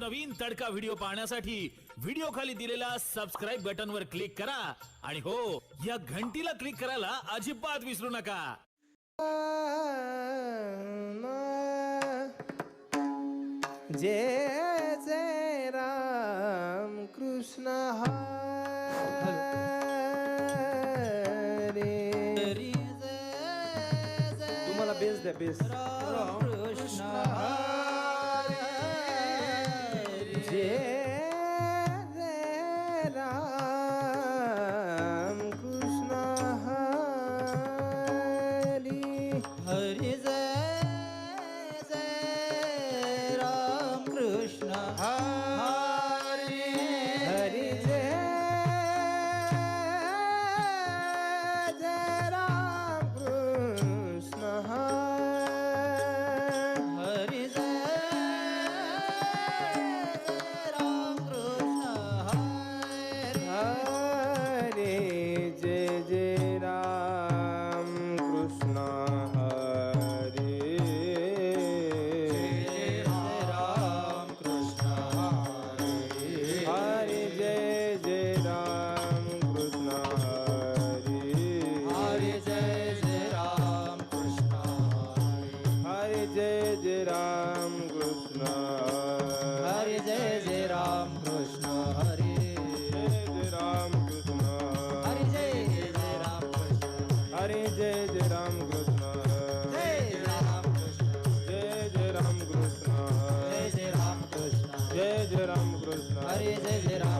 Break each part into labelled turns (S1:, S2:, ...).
S1: नवनवीन तडका व्हिडिओ पाहण्यासाठी व्हिडिओ खाली दिलेल्या सबस्क्राईब बटन वर क्लिक करा. आणि हो या घंटीला क्लिक करायला अजिबात विसरू नका.
S2: जय जे राम कृष्ण हरे. तुम्हाला बेस द्या बेस. कृष्ण हरे
S3: जय जय राम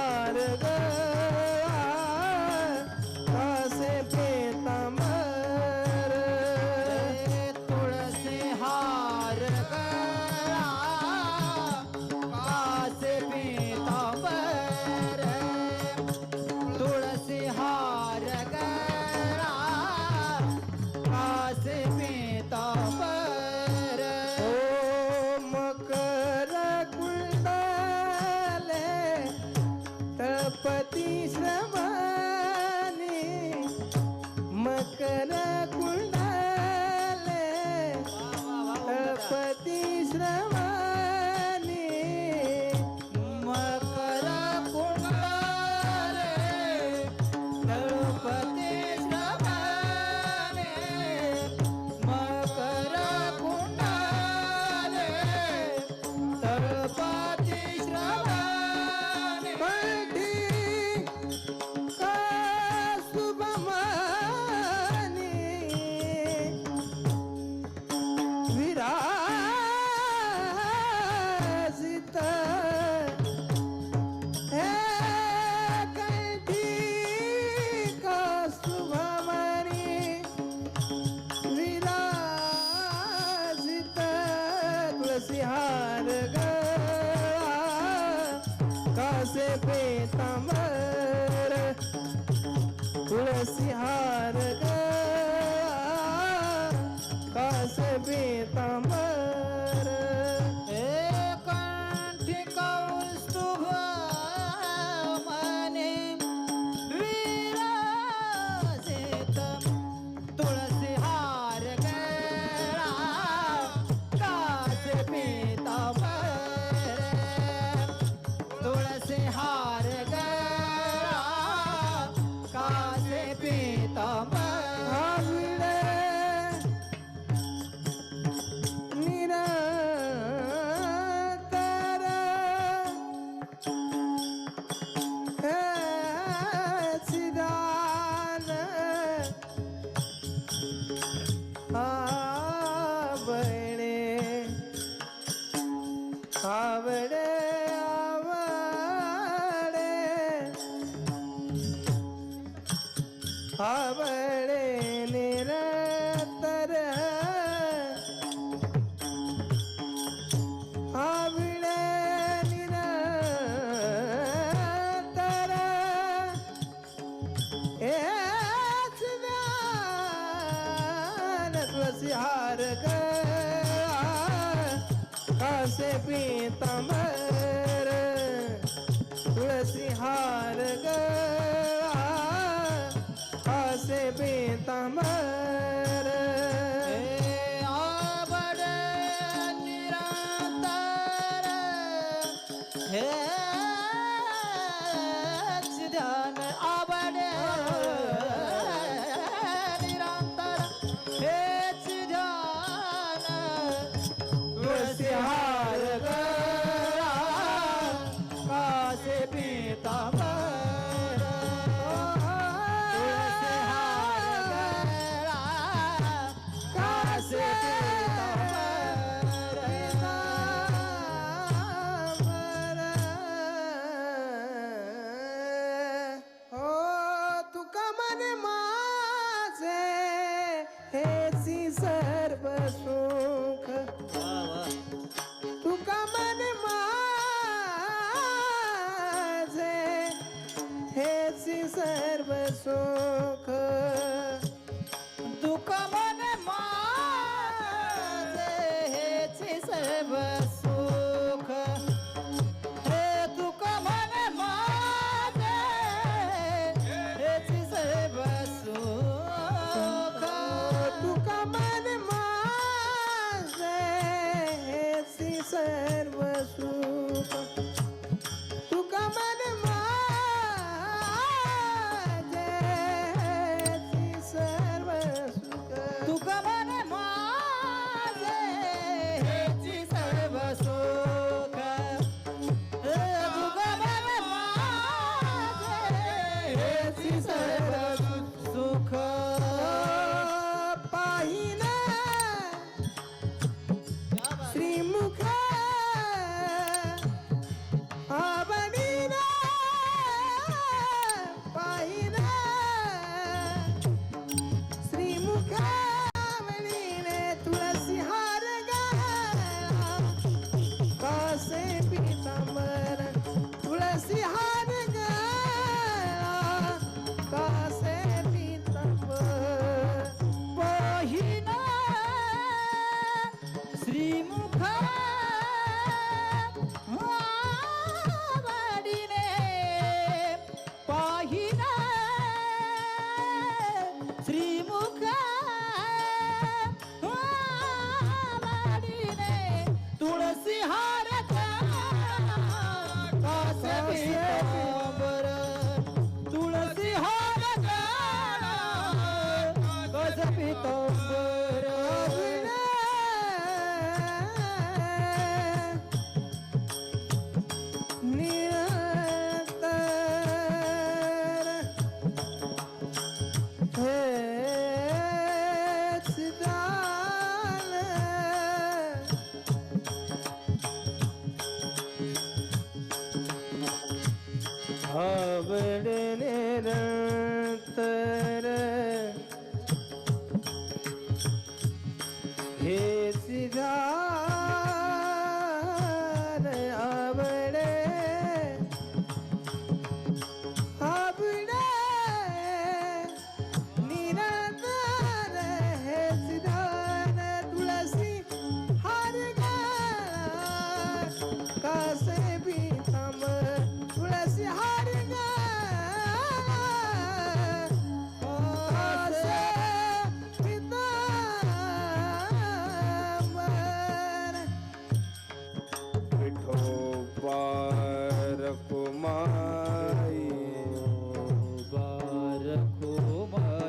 S2: तुळसे पेतांबर तुळसी
S3: हा तुळसी हार कासे पीतांबर तुळसी हार कासे पीतांबर।
S2: आवड निरांतर।
S3: हे హే సిరా